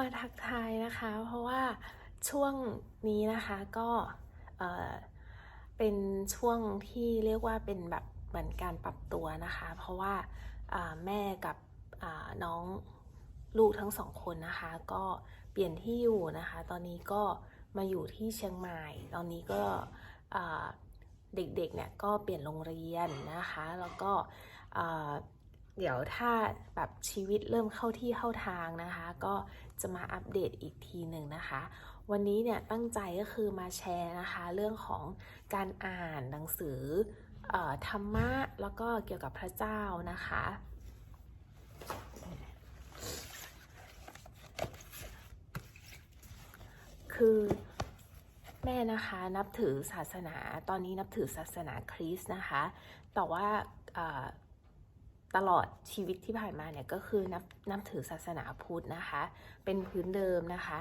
มาทักทายนะคะ เพราะว่าช่วงนี้นะคะก็เเป็นช่วงที่เรียกว่าเป็นแบบเหมือนการปรับตัวนะคะ เพราะว่าแม่กับน้องลูกทั้งสองคนนะคะ ก็เปลี่ยนที่อยู่นะคะ ตอนนี้ก็มาอยู่ที่เชียงใหม่ ตอนนี้ก็เด็กๆเนี่ยก็เปลี่ยนโรงเรียนนะคะ แล้วก็ เดี๋ยวถ้าแบบชีวิตเริ่มเข้าที่เข้าทางนะคะ ก็จะมาอัปเดตอีกทีหนึ่งนะคะ วันนี้เนี่ยตั้งใจก็คือมาแชร์นะคะ เรื่องของการอ่านหนังสืออธรรมะแล้วก็เกี่ยวกับพระเจ้านะคะคือแม่นะคะนับถือศาสนาตอนนี้นับถือศาสนาคริสต์นะคะ แต่ว่า ตลอดชีวิตที่ผ่านมาเนี่ยก็คือนับนับถือศาสนาพุทธนะคะ เป็นพื้นเดิมนะคะ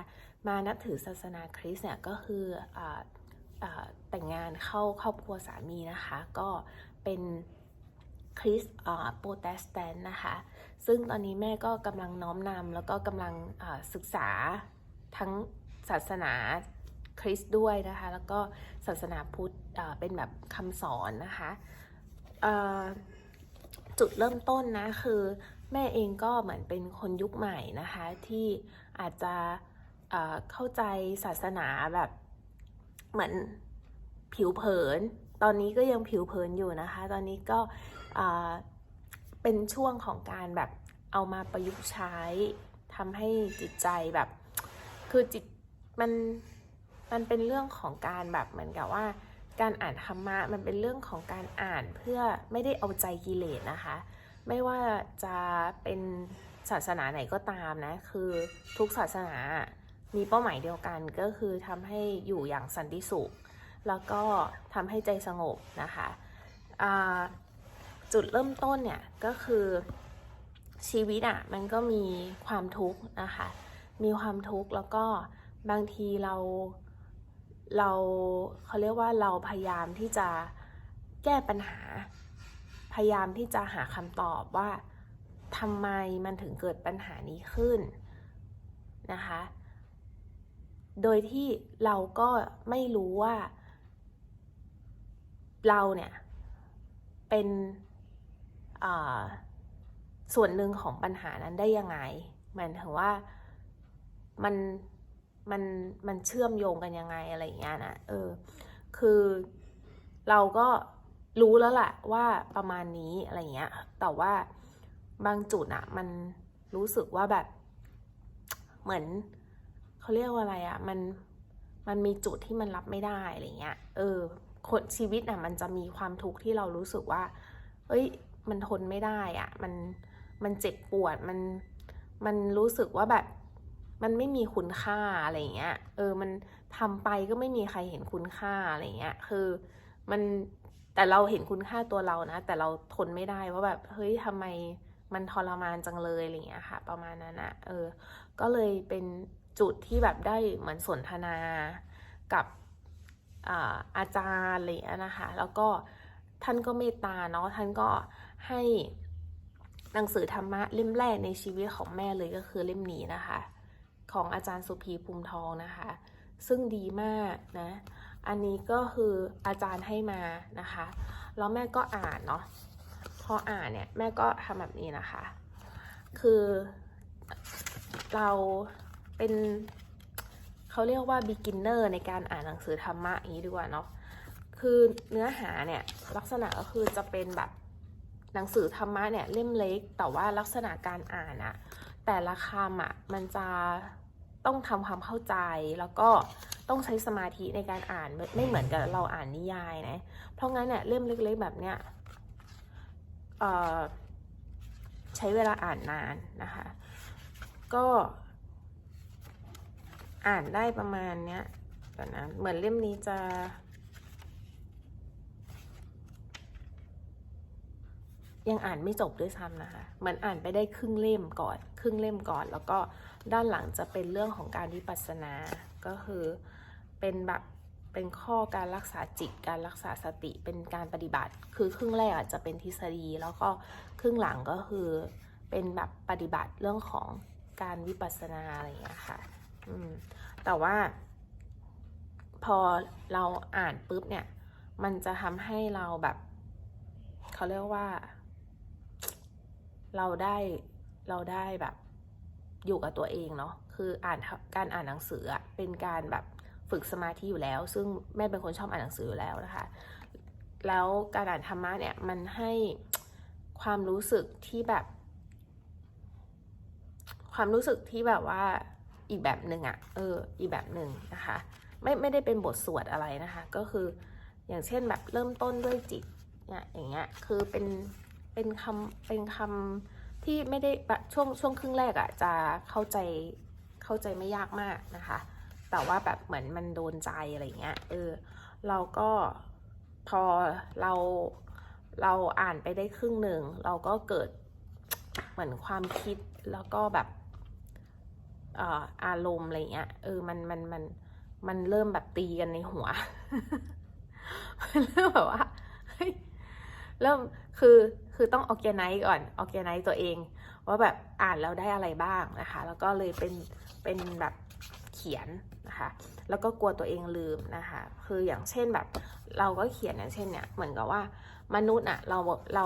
มานับถือศาสนาคริสต์เนี่ยก็คือออแต่งงานเข้าครอบครัวสามีนะคะ ก็เป็นคริสต์โปรเตสแตนต์นะคะ ซึ่งตอนนี้แม่ก็กำลังน้อมนำแล้วก็กำลังศึกษาทั้งศาสนาคริสต์ด้วยนะคะ แล้วก็ศาสนาพุทธเป็นแบบคำสอนนะคะ จุดเริ่มต้นนะคือแม่เองก็เหมือนเป็นคนยุคใหม่นะคะที่อาจจะเอ่อเข้าใจศาสนาแบบเหมือนผิวเผิน ตอนนี้ก็ยังผิวเผินอยู่นะคะ ตอนนี้ก็เป็นช่วงของการแบบเอามาประยุกต์ใช้ทำให้จิตใจแบบ คือจิตมันมันเป็นเรื่องของการแบบเหมือนกับว่า การอ่านธรรมะมันเป็นเรื่องของการอ่านเพื่อไม่ได้เอาใจกิเลสนะคะ ไม่ว่าจะเป็นศาสนาไหนก็ตามนะ คือทุกศาสนามีเป้าหมายเดียวกันก็คือทำให้อยู่อย่างสันติสุข แล้วก็ทำให้ใจสงบนะคะจุดเริ่มต้นเนี่ยก็คือชีวิตอะ่ะมันก็มีความทุกข์นะคะ มีความทุกข์แล้วก็บางทีเรา เราเขาเรียกว่าเราพยายามที่จะแก้ปัญหา พยายามที่จะหาคำตอบว่าทำไมมันถึงเกิดปัญหานี้ขึ้นนะคะ โดยที่เราก็ไม่รู้ว่า เราเนี่ยเป็นส่วนหนึ่งของปัญหานั้นได้ยังไงมายถึงว่ามัน มันมันเชื่อมโยงกันยังไงอะไรอย่างเงี้ยนะเออ คือเราก็รู้แล้วแหละว่าประมาณนี้อะไรเงี้ย แต่ว่าบางจุดอะมันรู้สึกว่าแบบ เหมือนเขาเรียกว่าอะไรอะมันมันมีจุดที่มันรับไม่ได้อะไรเงี้ย เออคนชีวิตอะมันจะมีความทุกข์ที่เรารู้สึกว่า เอ้ย มันทนไม่ได้อะมันมันเจ็บปวดมันมันรู้สึกว่าแบบ มันไม่มีคุณค่าอะไรเงี้ย เออ มันทำไปก็ไม่มีใครเห็นคุณค่าอะไรเงี้ย คือมันแต่เราเห็นคุณค่าตัวเรานะ แต่เราทนไม่ได้ว่าแบบเฮ้ยทำไมมันทรมานจังเลยอะไรเงี้ยค่ะ ประมาณนั้นอะเออ ก็เลยเป็นจุดที่แบบได้เหมือนสนทนากับอาอาจารย์อะไรเงี้ยนะคะ แล้วก็ท่านก็เมตตาเนาะท่านก็ให้หนังสือธรรมะเล่มแรกในชีวิตของแม่เลยก็คือเล่มนี้นะคะ ของอาจารย์สุภีภูมิทองนะคะ ซึ่งดีมากนะ อันนี้ก็คืออาจารย์ให้มานะคะ แล้วแม่ก็อ่านเนาะ พออ่านเนี่ยแม่ก็ทำแบบนี้นะคะ คือเราเป็นเขาเรียกว่า beginner ในการอ่านหนังสือธรรมะอย่างนี้ดีกว่าเนาะ คือเนื้อหาเนี่ยลักษณะก็คือจะเป็นแบบหนังสือธรรมะเนี่ยเล่มเล็ก แต่ว่าลักษณะการอ่านอะแต่ละคำอะมันจะ ต้องทำความเข้าใจแล้วก็ต้องใช้สมาธิในการอ่านไม่เหมือนกับเราอ่านนิยายนะ เพราะงั้นเนี่ยเล่มเล็กๆแบบเนี้ยใช้เวลาอ่านนานนะคะ ก็อ่านได้ประมาณเนี้ยนะเหมือนเล่มนี้จะยังอ่านไม่จบด้วยซ้ำนะคะเหมือนอ่านไปได้ครึ่งเล่มก่อน ครึ่งเล่มก่อน แล้วก็ ด้านหลังจะเป็นเรื่องของการวิปัสสนา ก็คือเป็นแบบเป็นข้อการรักษาจิต การรักษาสติเป็นการปฏิบัติ คือครึ่งแรกอะจะเป็นทฤษฎี แล้วก็ครึ่งหลังก็คือเป็นแบบปฏิบัติเรื่องของการวิปัสสนาอะไรอย่างเงี้ยค่ะ อืม แต่ว่า พอเราอ่านปุ๊บเนี่ย มันจะทำให้เราแบบ เขาเรียกว่า เราได้ เราได้แบบ อยู่กับตัวเองเนาะคืออ่านการอ่านหนังสืออะเป็นการแบบฝึกสมาธิอยู่แล้ว ซึ่งแม่เป็นคนชอบอ่านหนังสืออยู่แล้วนะคะ แล้วการอ่านธรรมะเนี่ยมันให้ความรู้สึกที่แบบ ความรู้สึกที่แบบว่าอีกแบบหนึ่งอะเออ อีกแบบหนึ่งนะคะ ไม่ไม่ได้เป็นบทสวดอะไรนะคะ ก็คืออย่างเช่นแบบเริ่มต้นด้วยจิตเนี่ยอย่างเงี้ยคือเป็นเป็นคำเป็นคำ ที่ไม่ได้ช่วงช่วงครึ่งแรกอะ่ะจะเข้าใจเข้าใจไม่ยากมากนะคะ แต่ว่าแบบเหมือนมันโดนใจอะไรเงี้ยเออเราก็พอเราเราอ่านไปได้ครึ่งหนึ่งเราก็เกิดเหมือนความคิดแล้วก็แบบเอ่ออารมณ์อะไรเงี้ยเออมันมันมันมันเริ่มแบบตีกันในหัวเริ่มแบบว่าเริ่มคือ คือต้องออแกไนซ์ก่อนออแกไนซ์ตัวเอง ว่าแบบอ่านแล้วได้อะไรบ้างนะคะ แล้วก็เลยเป็นเป็นแบบเขียนนะคะ แล้วก็กลัวตัวเองลืมนะคะ คืออย่างเช่นแบบเราก็เขียนอย่างเช่นเนี่ยเหมือนกับว่ามนุษย์อะเราเรา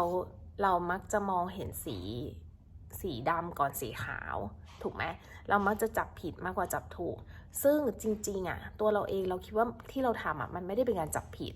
เรามักจะมองเห็นสีสีดำก่อนสีขาว ถูกไหมเรามักจะจับผิดมากกว่าจับถูก ซึ่งจริงๆอะตัวเราเองเราคิดว่าที่เราทำอะมันไม่ได้เป็นการจับผิด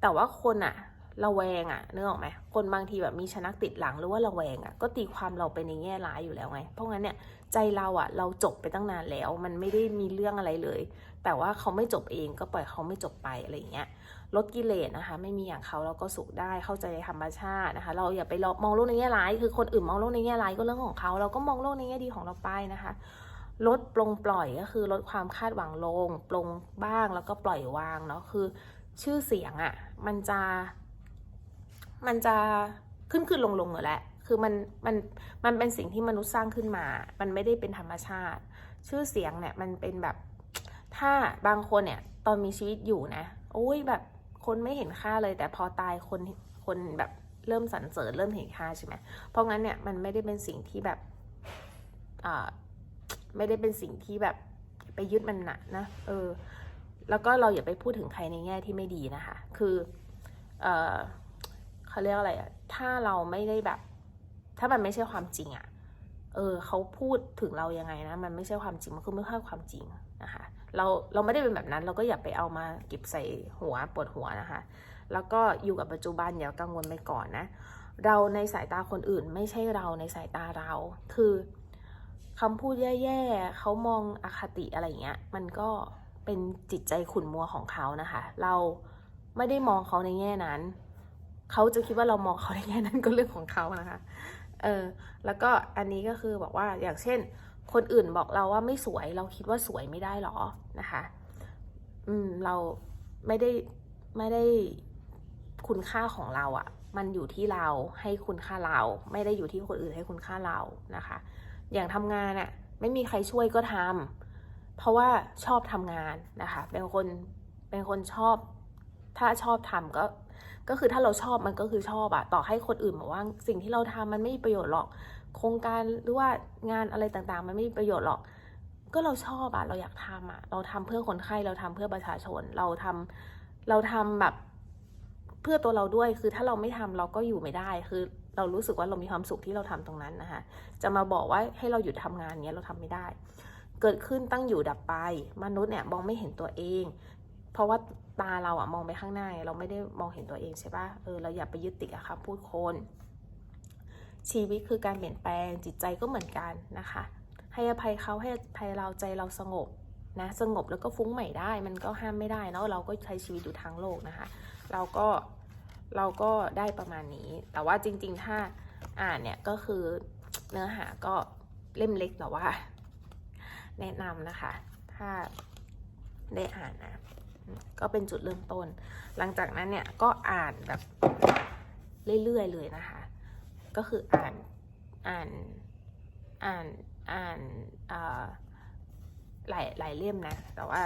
แต่ว่าคนอะ ระแวงอะนึกออกไหมคนบางทีแบบมีชนักติดหลังหรือว่าระแวงอะก็ตีความเราไปในแง่ร้ายอยู่แล้วไง เพราะงั้นเนี่ยใจเราอะเราจบไปตั้งนานแล้ว มันไม่ได้มีเรื่องอะไรเลย แต่ว่าเขาไม่จบเองก็ปล่อยเขาไม่จบไปอะไรอย่างเงี้ยลดกิเลสนะคะ ไม่มีอย่างเขาเราก็สุขได้เข้าใจธรรมชาตินะคะ เราอย่าไปมองโลกในแง่ร้าย คือคนอื่นมองโลกในแง่ร้ายก็เรื่องของเขา เราก็มองโลกในแง่ดีของเราไปนะคะลดปลงปล่อยก็คือลดความคาดหวังลง ปลงบ้างแล้วก็ปล่อยวางเนาะคือชื่อเสียงอะ่ะ มันจะ มันจะขึ้นขึ้นลงลงอยู่แหละคือมันมันมันเป็นสิ่งที่มนุษย์สร้างขึ้นมา มันไม่ได้เป็นธรรมชาติ ชื่อเสียงเนี่ยมันเป็นแบบ ถ้าบางคนเนี่ยตอนมีชีวิตอยู่นะ โอ้ยแบบคนไม่เห็นค่าเลย แต่พอตายคนคนแบบเริ่มสรรเสริญเริ่มเห็นค่าใช่ไหมเพราะงั้นเนี่ยมันไม่ได้เป็นสิ่งที่แบบอ่าไม่ได้เป็นสิ่งที่แบบไปยึดมันหนักนะ เออ แล้วก็เราอย่าไปพูดถึงใครในแง่ที่ไม่ดีนะคะ คือ เอ่อ เขาเรียกอะไรอะถ้าเราไม่ได้แบบ ถ้ามันไม่ใช่ความจริงอะเออเขาพูดถึงเรายังไงนะ มันไม่ใช่ความจริง มันคือไม่ใช่ความจริงนะคะ เราเราไม่ได้เป็นแบบนั้น เราก็อย่าไปเอามาเก็บใส่หัวปวดหัวนะคะ แล้วก็อยู่กับปัจจุบันอย่ากังวลไปก่อนนะ เราในสายตาคนอื่น ไม่ใช่เราในสายตาเรา คือคำพูดแย่ๆเขามองอคติอะไรเงี้ย มันก็เป็นจิตใจขุ่นมัวของเขานะคะ เราไม่ได้มองเขาในแง่นั้น เขาจะคิดว่าเรามองเขาในแง่นั้นก็เรื่องของเขานะคะ เออ แล้วก็อันนี้ก็คือบอกว่าอย่างเช่น คนอื่นบอกเราว่าไม่สวย เราคิดว่าสวยไม่ได้หรอนะคะ อืม เราไม่ได้ไม่ได้คุณค่าของเราอะ่ะ มันอยู่ที่เราให้คุณค่าเรา ไม่ได้อยู่ที่คนอื่นให้คุณค่าเรานะคะ อย่างทำงานอะไม่มีใครช่วยก็ทำเพราะว่าชอบทำงานนะคะ เป็นคนเป็นคนชอบ ถ้าชอบทำก็ ก็คือถ้าเราชอบมันก็คือชอบอะต่อให้คนอื่นบอกว่าสิ่งที่เราทำมันไม่มีประโยชน์หรอก โครงการหรือว่างานอะไรต่างๆ มันไม่มีประโยชน์หรอก ก็เราชอบอะเราอยากทำอะเราทำเพื่อคนไข้เราทำเพื่อประชาชนเราทำเราทำแบบเพื่อตัวเราด้วยคือถ้าเราไม่ทำเราก็อยู่ไม่ได้คือเรารู้สึกว่าเรามีความสุขที่เราทำตรงนั้นนะคะ จะมาบอกว่าให้เราหยุดทำงานเนี้ยเราทำไม่ได้ เกิดขึ้นตั้งอยู่ดับไป มนุษย์เนี่ยมองไม่เห็นตัวเอง เพราะว่า ตาเราอะมองไปข้างหน้า เราไม่ได้มองเห็นตัวเองใช่ปะเออเราอย่าไปยึดติดกับคำพูดคนชีวิตคือการเปลี่ยนแปลงจิตใจก็เหมือนกันนะคะ ให้อภัยเขาให้อภัยเราใจเราสงบนะสงบแล้วก็ฟุ้งใหม่ได้ มันก็ห้ามไม่ได้เนาะเราก็ใช้ชีวิตอยู่ทางโลกนะคะ เราก็เราก็ได้ประมาณนี้ แต่ว่าจริง ๆ ถ้าอ่านเนี่ยก็คือเนื้อหาก็เล่มเล็กแต่ว่า แนะนำนะคะ ถ้าได้อ่านนะ ก็เป็นจุดเริ่มต้น หลังจากนั้นเนี่ยก็อ่านแบบเรื่อยๆเลยนะคะ ก็คืออ่านอ่านอ่านอ่านหลายหลายเล่มนะ แต่ว่า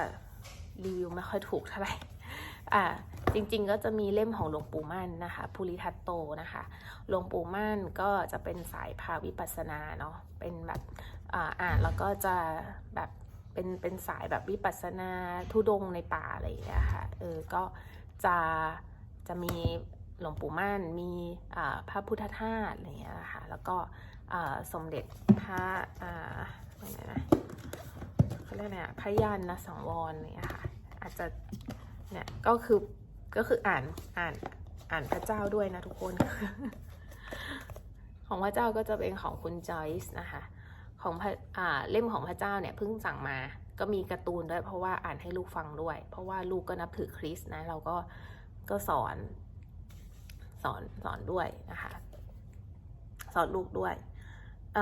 รีวิวไม่ค่อยถูกเท่าไหร่อ่าจริงๆก็จะมีเล่มของหลวงปู่มั่นนะคะภูริทัตโตนะคะหลวงปู่มั่นก็จะเป็นสายพาวิปัสนาเนาะเป็นแบบอ่านแล้วก็จะแบบ เป็นเป็นสายแบบวิปัสสนาทุดงในป่าอะไรอย่างเงี้ยค่ะ เออ ก็จะจะมีหลวงปู่มั่นมีอ่าพระพุทธทาสอะไรอย่างเงี้ยนะคะแล้วก็สมเด็จพระอ่าอะไรนะเขาเรียกอะไรอะพระยานนะสังวรเงี้ยค่ะ อาจจะเนี่ยก็คือก็คืออ่านอ่านอ่านพระเจ้าด้วยนะทุกคน ของพระเจ้าก็จะเป็นของคุณจอยส์นะคะ ของอ่าเล่มของพระเจ้าเนี่ยเพิ่งสั่งมา ก็มีการ์ตูนด้วย เพราะว่าอ่านให้ลูกฟังด้วย เพราะว่าลูกก็นับถือคริสต์นะ เราก็ก็สอนสอนสอนด้วยนะคะ สอนลูกด้วยอ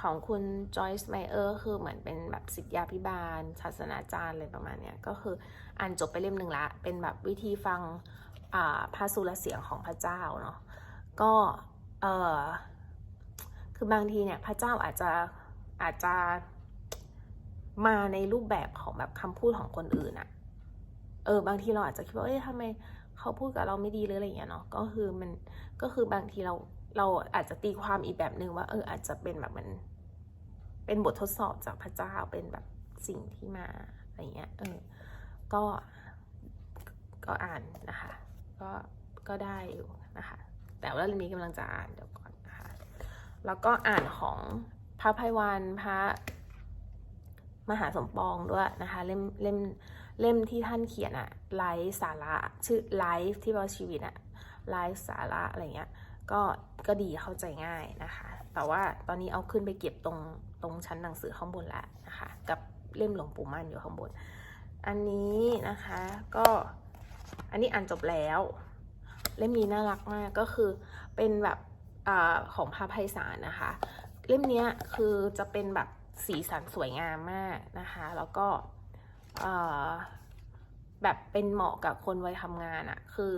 ของคุณจอยส์ไมเออร์คือเหมือนเป็นแบบศิษยาพิบาลศาสนาจารย์อะไรประมาณเนี้ยก็คืออ่านจบไปเล่มหนึ่งละ เป็นแบบวิธีฟังอ่าพระสุรเสียงของพระเจ้าเนาะก็เออ คือบางทีเนี่ยพระเจ้าอาจจะอาจจะมาในรูปแบบของแบบคำพูดของคนอื่นอะเออบางทีเราอาจจะคิดว่าเอ้ยทำไมเขาพูดกับเราไม่ดีหรืออะไรอย่างเงี้ยเนาะก็คือมันก็คือบางทีเราเราอาจจะตีความอีกแบบหนึ่งว่าเอออาจจะเป็นแบบมันเป็นบททดสอบจากพระเจ้าเป็นแบบสิ่งที่มาอะไรเงี้ยเออก็ก็อ่านนะคะ ก็ก็ได้อยู่นะคะ แต่ว่าเรื่องนี้กำลังจะอ่านเดี๋ยวก่อน แล้วก็อ่านของพระภัยวันพระมหาสมปองด้วยนะคะ เล่มเล่มเล่มที่ท่านเขียนอะไลฟ์สาระชื่อไลฟ์ที่ว่าชีวิตอะไลฟ์สาระอะไรเงี้ยก็ก็ดีเข้าใจง่ายนะคะ แต่ว่าตอนนี้เอาขึ้นไปเก็บตรงตรงชั้นหนังสือข้างบนแล้วนะคะ กับเล่มหลวงปู่มั่นอยู่ข้างบน อันนี้นะคะก็อันนี้อ่านจบแล้ว เล่มนี้น่ารักมากก็คือเป็นแบบ อของพระไพศาลนะคะ เล่มนี้คือจะเป็นแบบสีสันสวยงามมากนะคะ แล้วก็แบบเป็นเหมาะกับคนวัยทำงานอะคือ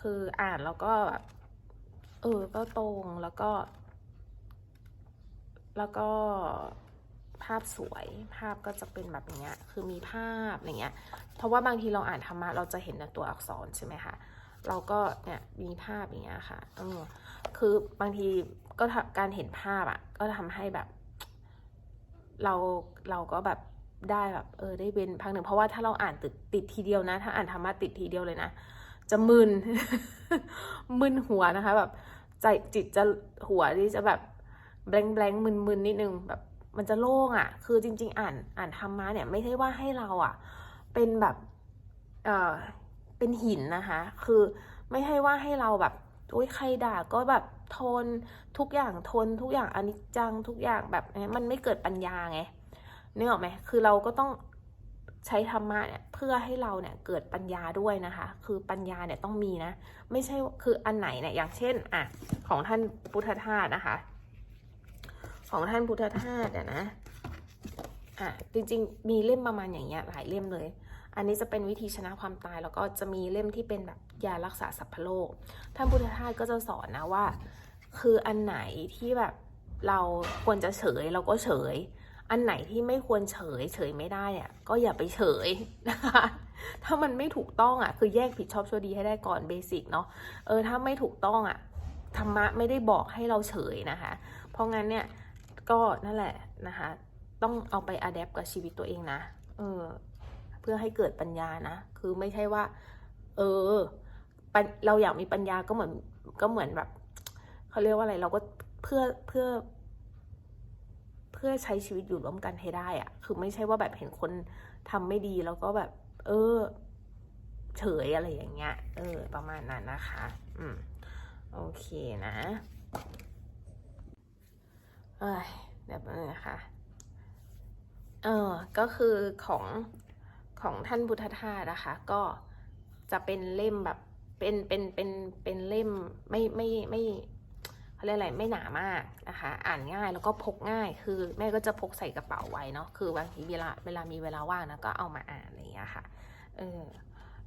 คืออ่านแล้วก็แบบเออ ก็ตรงแล้วก็ แล้วก็ภาพสวยภาพก็จะเป็นแบบอย่างเงี้ย คือมีภาพอย่างเงี้ย เพราะว่าบางทีเราอ่านธรรมะเราจะเห็นแต่ตัวอักษรใช่ไหมคะ เราก็เนี่ยมีภาพอย่างเงี้ยค่ะเออคือบางทีก็ทการเห็นภาพอะ ก็ทำให้แบบ เราเราก็แบบได้แบบ เออ ได้เว้นพักหนึ่งเพราะว่าถ้าเราอ่านติดติดทีเดียวนะ ถ้าอ่านธรรมะติดทีเดียวเลยนะจะมึนมึนหัวนะคะ แบบใจจิตจะหัวที่จะแบบแบงแบงมึนมึนนิดนึงแบบมันจะโล่งอะ่ะ คือจริง ๆ อ่านอ่านธรรมะเนี่ยไม่ใช่ว่าให้เราอะ่ะ เป็นแบบ เออ เป็นหินนะคะ คือไม่ให้ว่าให้เราแบบอุ้ยใครด่าก็แบบทนทุกอย่างทนทุกอย่างอนิจจังทุกอย่างแบบมันไม่เกิดปัญญาไงนึกออกไหมคือเราก็ต้องใช้ธรรมะเนี่ยเพื่อให้เราเนี่ยเกิดปัญญาด้วยนะคะ คือปัญญาเนี่ยต้องมีนะ ไม่ใช่คืออันไหนเนี่ยอย่างเช่นอะของท่านพุทธทาสนะคะ ของท่านพุทธทาสเนี่ยนะอะจริงๆมีเล่มประมาณอย่างเงี้ยหลายเล่มเลย อันนี้จะเป็นวิธีชนะความตาย แล้วก็จะมีเล่มที่เป็นแบบยารักษาสัพพโลก ท่านพุทธทาสก็จะสอนนะว่า คืออันไหนที่แบบเราควรจะเฉยเราก็เฉย อันไหนที่ไม่ควรเฉย เฉยไม่ได้อะก็อย่าไปเฉยนะคะถ้ามันไม่ถูกต้องอะ คือแยกผิดชอบชั่วดีให้ได้ก่อนเบสิกเนาะเออถ้าไม่ถูกต้องอะธรรมะไม่ได้บอกให้เราเฉยนะคะ เพราะงั้นเนี่ยก็นั่นแหละนะคะ ต้องเอาไปอัดแอปกับชีวิตตัวเองนะ เออ พื่อให้เกิดปัญญานะ คือไม่ใช่ว่า เออ เราอยากมีปัญญาก็เหมือนก็เหมือนแบบเขาเรียกว่าอะไร เราก็เพื่อเพื่อ เพื่อใช้ชีวิตอยู่ร่วมกันให้ได้อะคือไม่ใช่ว่าแบบเห็นคนทำไม่ดีแล้วก็แบบ เออ เฉยอะไรอย่างเงี้ย เออ ประมาณนั้นนะคะ อืม โอเคนะเอ้ยเดี๋ยวนึงนะคะ เออ ก็คือของ ของท่านพุทธทาสนะคะ ก็จะเป็นเล่มแบบเป็นเป็นเป็นเป็นเล่มไม่ไม่ไม่เขาเรียกอะไรไม่หนามากนะคะ อ่านง่ายแล้วก็พกง่ายคือแม่ก็จะพกใส่กระเป๋าไว้เนาะคือบางทีเวลาเวลามีเวลาว่างนะก็เอามาอ่านอะไรอย่างเงี้ยค่ะเออ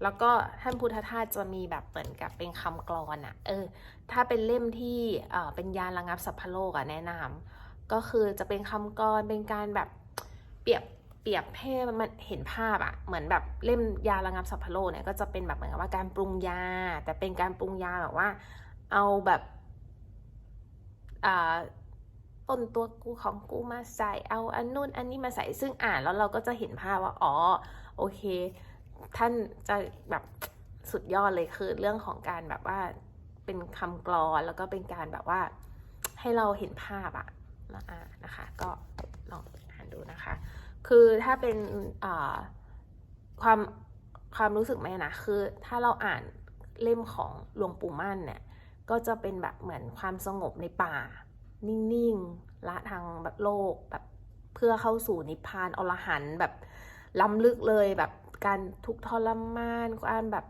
แล้วก็ท่านพุทธทาสจะมีแบบเหมือนกับเป็นคำกลอนอะเออ ถ้าเป็นเล่มที่เออเป็นยาระงับสัพพโลกอะแนะนำก็คือจะเป็นคำกลอนเป็นการแบบเปรียบ เปรียบให้มันเห็นภาพอะเหมือนแบบเล่มยาระงับสัพพโลเนี่ยก็จะเป็นแบบเหมือนกับว่าการปรุงยา แต่เป็นการปรุงยาแบบว่า เอาแบบต้นตัวกูของกูมาใส่เอาอันนู้นอันนี้มาใส่ซึ่งอ่านแล้วเราก็จะเห็นภาพว่าอ๋อโอเค ท่านจะแบบสุดยอดเลยคือเรื่องของการแบบว่าเป็นคำกรอนแล้วก็เป็นการแบบว่าให้เราเห็นภาพอะแล้วอ่านะคะ ก็ลองอ่านดูนะคะ คือถ้าเป็นความความรู้สึกแม่นะคือ ถ้าเราอ่านเล่มของหลวงปู่มั่นเนี่ยก็จะเป็นแบบเหมือนความสงบในป่า นิ่งๆละทางแบบโลกแบบเพื่อเข้าสู่นิพพานอรหันต์แบบล้ำลึกเลยแบบการทุกทรมานการแบบ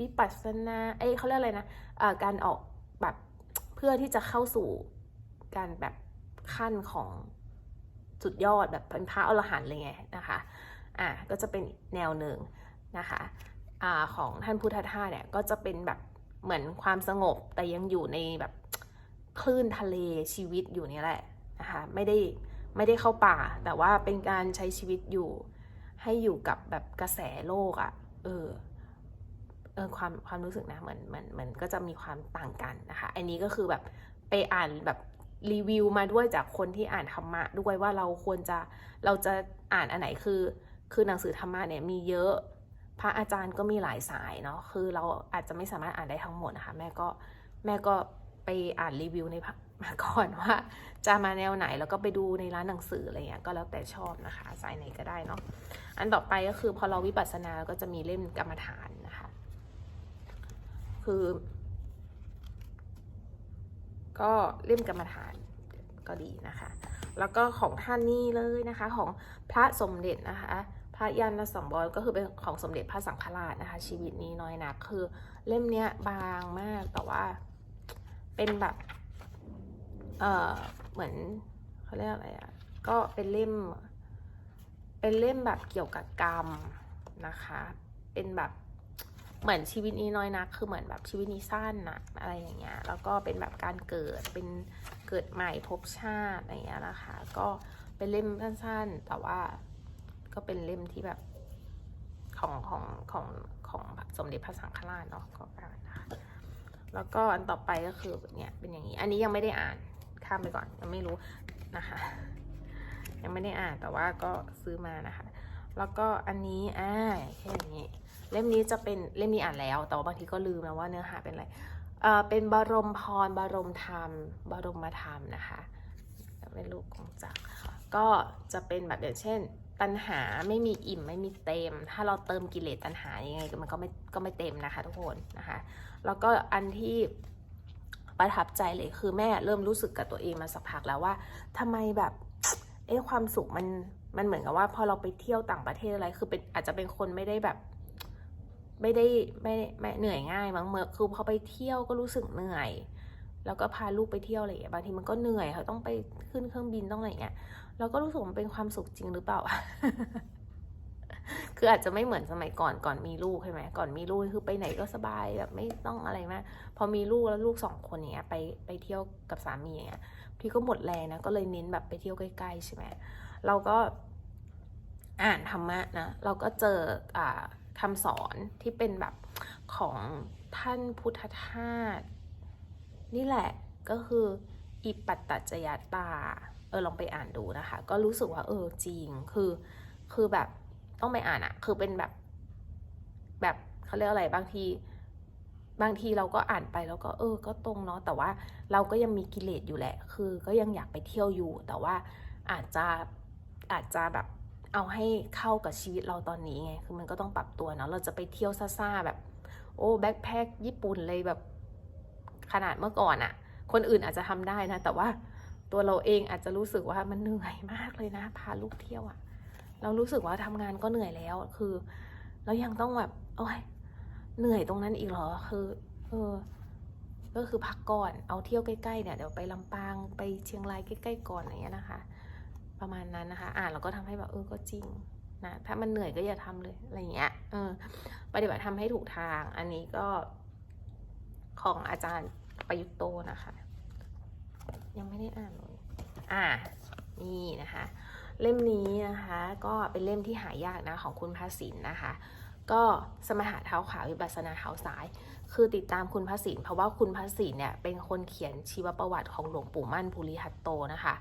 วิปัสสนาเอ้ยเขาเรียกอะไรนะเอ่อการออกแบบเพื่อที่จะเข้าสู่การแบบขั้นของ สุดยอดแบบเป็นพระอรหันต์เลยไงนะคะอะก็จะเป็นแนวหนึ่งนะคะอ่าของท่านพุทธทาสเนี่ยก็จะเป็นแบบเหมือนความสงบแต่ยังอยู่ในแบบคลื่นทะเลชีวิตอยู่นี่แหละนะคะไม่ได้ไม่ได้เข้าป่า แต่ว่าเป็นการใช้ชีวิตอยู่ให้อยู่กับแบบกระแสโลกอะ่ะเออเออความความรู้สึกนะเหมือนเหมือนเหมือนก็จะมีความต่างกันนะคะ อันนี้ก็คือแบบไปอ่านแบบ รีวิวมาด้วยจากคนที่อ่านธรรมะด้วยว่าเราควรจะเราจะอ่านอันไหนคือ คือหนังสือธรรมะเนี่ยมีเยอะพระอาจารย์ก็มีหลายสายเนาะคือเราอาจจะไม่สามารถอ่านได้ทั้งหมดนะคะแม่ก็แม่ก็ไปอ่านรีวิวในมาก่อนว่า จะมาแนวไหนแล้วก็ไปดูในร้านหนังสืออะไรเงี้ยก็แล้วแต่ชอบนะคะ สายไหนก็ได้เนาะอันต่อไปก็คือพอเราวิปัสสนาก็จะมีเล่มกรรมฐานนะคะ คือ ก็เล่มกรรมฐานก็ดีนะคะ แล้วก็ของท่านนี่เลยนะคะของพระสมเด็จนะคะ พระยันสัมบรก็คือเป็นของสมเด็จพระสังฆราชนะคะ ชีวิตนี้น้อยนักคือเล่มเนี้ยบางมากแต่ว่าเป็นแบบเออเหมือนเขาเรียกอะไรอะ่ะก็เป็นเล่ม เป็นเล่มแบบเกี่ยวกับกรรมนะคะ เป็นแบบ เหมือนชีวิตนี้น้อยนัก คือเหมือนแบบชีวิตนี้สั้นนะอะไรอย่างเงี้ย แล้วก็เป็นแบบการเกิด เป็นเกิดใหม่ภพชาติอะไรอย่างเงี้ยนะคะ ก็เป็นเล่มสั้นๆ แต่ว่าก็เป็นเล่มที่แบบของของของของสมเด็จพระสังฆราชเนาะก็อ่านนะคะแล้วก็อันต่อไปก็คือเนี่ยเป็นอย่างนี้ อันนี้ยังไม่ได้อ่านข้ามไปก่อนยังไม่รู้นะคะ ยังไม่ได้อ่านแต่ว่าก็ซื้อมานะคะ แล้วก็อันนี้อ่าแค่นี้ เล่มนี้จะเป็นเล่มนี้อ่านแล้ว แต่ว่าบางทีก็ลืมนะว่าเนื้อหาเป็นอะไรเอ่อเป็นบรมพรบรมธรรม บรมธรรมนะคะเป็นลูกของจักรก็จะเป็นแบบอย่างเช่น ตัณหาไม่มีอิ่มไม่มีเต็ม ถ้าเราเติมกิเลสตัณหายังไงมันก็ไม่ก็ไม่เต็มนะคะทุกคนนะคะแล้วก็อันที่ประทับใจเลยคือแม่เริ่มรู้สึกกับตัวเองมาสักพักแล้วว่าทำไมแบบเอ๊ะความสุขมันมันเหมือนกับว่า พอเราไปเที่ยวต่างประเทศอะไร คือเป็นอาจจะเป็นคนไม่ได้แบบ ไม่ได้ไม่ไม่เหนื่อยง่ายมั้งเมื่อคือพอไปเที่ยวก็รู้สึกเหนื่อย แล้วก็พาลูกไปเที่ยวอะไรอย่างเงี้ยบางทีมันก็เหนื่อยเขาต้องไปขึ้นเครื่องบินต้องอะไรอย่างเงี้ยเราก็รู้สึกมันเป็นความสุขจริงหรือเปล่า คืออาจจะไม่เหมือนสมัยก่อนก่อนมีลูกใช่ไหมก่อนมีลูกคือไปไหนก็สบายแบบไม่ต้องอะไรมากพอมีลูกแล้วลูกสองคนอย่างเงี้ยไปไปเที่ยวกับสามีอย่างเงี้ยพี่ก็หมดแรงนะก็เลยเน้นแบบไปเที่ยวใกล้ๆใช่ไหมเราก็อ่านธรรมะนะเราก็เจออ่า คำสอนที่เป็นแบบของท่านพุทธทาสนี่แหละก็คืออิปัตตจจยตา เออลองไปอ่านดูนะคะ ก็รู้สึกว่าเออจริงคือคือแบบต้องไปอ่านอะคือเป็นแบบแบบเขาเรียกอะไรบางทีบางทีเราก็อ่านไปแล้วก็เออก็ตรงเนาะแต่ว่าเราก็ยังมีกิเลสอยู่แหละ คือก็ยังอยากไปเที่ยวอยู่ แต่ว่าอาจจะอาจจะแบบ เอาให้เข้ากับชีวิตเราตอนนี้ไง คือมันก็ต้องปรับตัวเนาะ เราจะไปเที่ยวซ่าๆแบบ โอ้แบ็คแพคญี่ปุ่นเลยแบบขนาดเมื่อก่อนอะคนอื่นอาจจะทำได้นะ แต่ว่าตัวเราเองอาจจะรู้สึกว่ามันเหนื่อยมากเลยนะ พาลูกเที่ยวอะเรารู้สึกว่าทำงานก็เหนื่อยแล้ว คือเรายังต้องแบบ โอ้ยเหนื่อยตรงนั้นอีกเหรอ คือ เออ ก็คือพักก่อน เอาเที่ยวใกล้ๆเนี่ย เดี๋ยวไปลำปาง ไปเชียงรายใกล้ๆก่อนอย่างเงี้ยนะคะ ประมาณนั้นนะคะ อ่านเราก็ทำให้แบบเออก็จริงนะถ้ามันเหนื่อยก็อย่าทำเลยอะไรเงี้ยเออปฏิบัติทำให้ถูกทาง อันนี้ก็ของอาจารย์ประยุทธ์โตนะคะ ยังไม่ได้อ่านเลยอ่านี่นะคะ เล่มนี้นะคะ ก็เป็นเล่มที่หายากนะของคุณพระสินนะคะ ก็สมหาเท้าขาววิปัสนาเท้าซ้าย คือติดตามคุณพระสินเพราะว่าคุณพระสินเนี่ยเป็นคนเขียนชีวประวัติของหลวงปู่มั่นภูริทัตโตนะคะ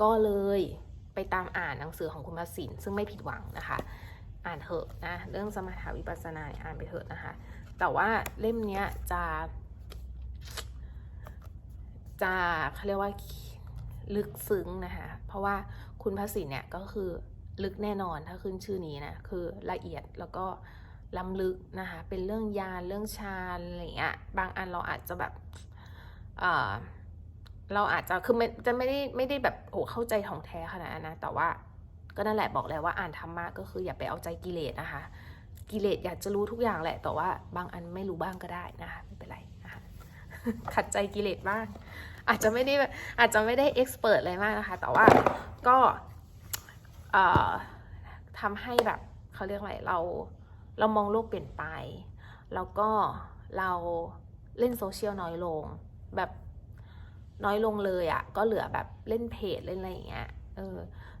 ก็เลย ไปตามอ่านหนังสือของคุณพระสินซึ่งไม่ผิดหวังนะคะ อ่านเถอะนะ เรื่องสมถาวิปัสสนาอ่านไปเถอะนะคะ แต่ว่าเล่มเนี้ยจะ จะเขาเรียกว่าลึกซึ้งนะคะ เพราะว่าคุณพระสินเนี่ยก็คือลึกแน่นอนถ้าขึ้นชื่อนี้นะคือละเอียดแล้วก็ล้ำลึกนะคะ เป็นเรื่องยานเรื่องฌาอะไรอย่างเงี้ยบางอันเราอาจจะแบบ เอ่อ เราอาจจะคือไม่จะไม่ได้ไม่ได้แบบโอ้เข้าใจของแท้ขนาดนั้นนะ แต่ว่าก็นั่นแหละบอกแล้วว่าอ่านธรรมะก็คืออย่าไปเอาใจกิเลสนะคะ กิเลสอยากจะรู้ทุกอย่างแหละ แต่ว่าบางอันไม่รู้บ้างก็ได้นะคะ ไม่เป็นไรนะคะขัดใจกิเลสบ้าง อาจจะไม่ได้อาจจะไม่ได้เอ็กซ์เพรสอะไรมากนะคะ แต่ว่าก็ทำให้แบบเขาเรียกอะไรเราเรามองโลกเปลี่ยนไป แล้วก็เราเล่นโซเชียลน้อยลง แบบ น้อยลงเลยอะ่ะก็เหลือแบบเล่นเพจเล่นอะไรอย่างเงี้ยเออ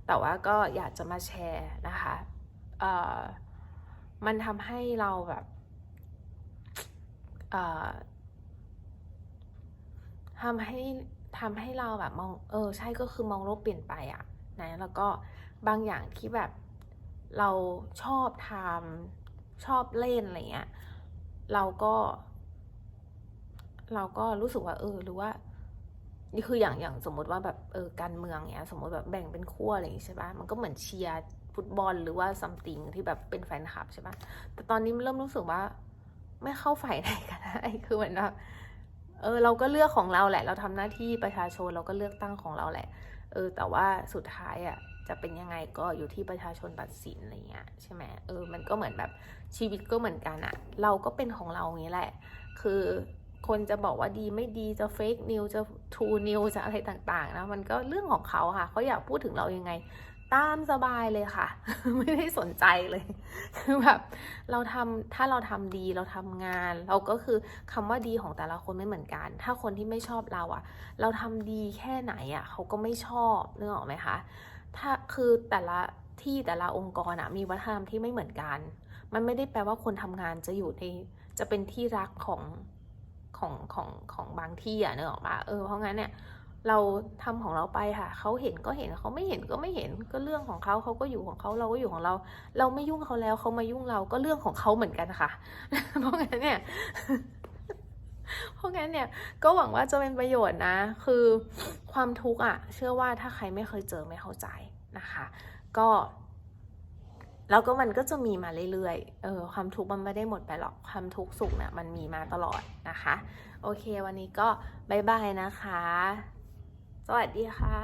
แต่ว่าก็อยากจะมาแชร์นะคะเอ่อมันทำให้เราแบบเอ่อทำให้ทำให้เราแบบมองเออใช่ก็คือมองโลกเปลี่ยนไปอะนะแล้วก็บางอย่างที่แบบเราชอบทำชอบเล่นอะไรเงี้ยเราก็ เราก็รู้สึกว่าเออหรือว่า นี่คืออย่างอย่างสมมติว่าแบบเออการเมืองเนี้ย สมมติแบบแบ่งเป็นขั้วอะไรอย่างงี้ใช่ปะมันก็เหมือนเชียร์ฟุตบอลหรือว่าซัมติงที่แบบเป็นแฟนคลับใช่ปะแต่ตอนนี้เริ่มรู้สึกว่า ไม่เข้าฝ่ายไหนก็ได้คือเหมือนแบบเออเราก็เลือกของเราแหละ เราทำหน้าที่ประชาชนเราก็เลือกตั้งของเราแหละ เออ แต่ว่าสุดท้ายอะจะเป็นยังไงก็อยู่ที่ประชาชนตัดสินอะไรเงี้ยใช่ไหมเออมันก็เหมือนแบบชีวิตก็เหมือนกันอะเราก็เป็นของเราอย่างนี้แหละ คือ คนจะบอกว่าดีไม่ดีจะเฟกนิวจะทูนิวจะอะไรต่างๆนะมันก็เรื่องของเขาค่ะเขาอยากพูดถึงเรายังไง ตามสบายเลยค่ะ ไม่ได้สนใจเลยคือแบบเราทำถ้าเราทำดีเราทำงาน เราก็คือคำว่าดีของแต่ละคนไม่เหมือนกัน ถ้าคนที่ไม่ชอบเราอะเราทำดีแค่ไหนอะเขาก็ไม่ชอบนึกออกไหมคะถ้าคือแต่ละที่แต่ละองค์กรอะมีวัฒนธรรมที่ไม่เหมือนกัน มันไม่ได้แปลว่าคนทำงานจะอยู่ในจะเป็นที่รักของ ของของของบางที่อะเนึกออกปะเออเพราะงั้นเนี่ยเราทำของเราไปค่ะ เขาเห็นก็เห็นเขาไม่เห็นก็ไม่เห็นก็เรื่องของเขาเขาก็อยู่ของเขาเราก็อยู่ของเรา เราไม่ยุ่งเขาแล้วเขามายุ่งเราก็เรื่องของเขาเหมือนกันค่ะ เพราะงั้นเนี่ย เพราะงั้นเนี่ย ก็หวังว่าจะเป็นประโยชน์นะ คือความทุกข์อะ เชื่อว่าถ้าใครไม่เคยเจอไม่เข้าใจนะคะ ก็ แล้วก็มันก็จะมีมาเรื่อยๆ เออความทุกข์มันไม่ได้หมดไปหรอก ความทุกข์สุขเนะี่ยมันมีมาตลอดนะคะ โอเควันนี้ก็บายบายนะคะ สวัสดีค่ะ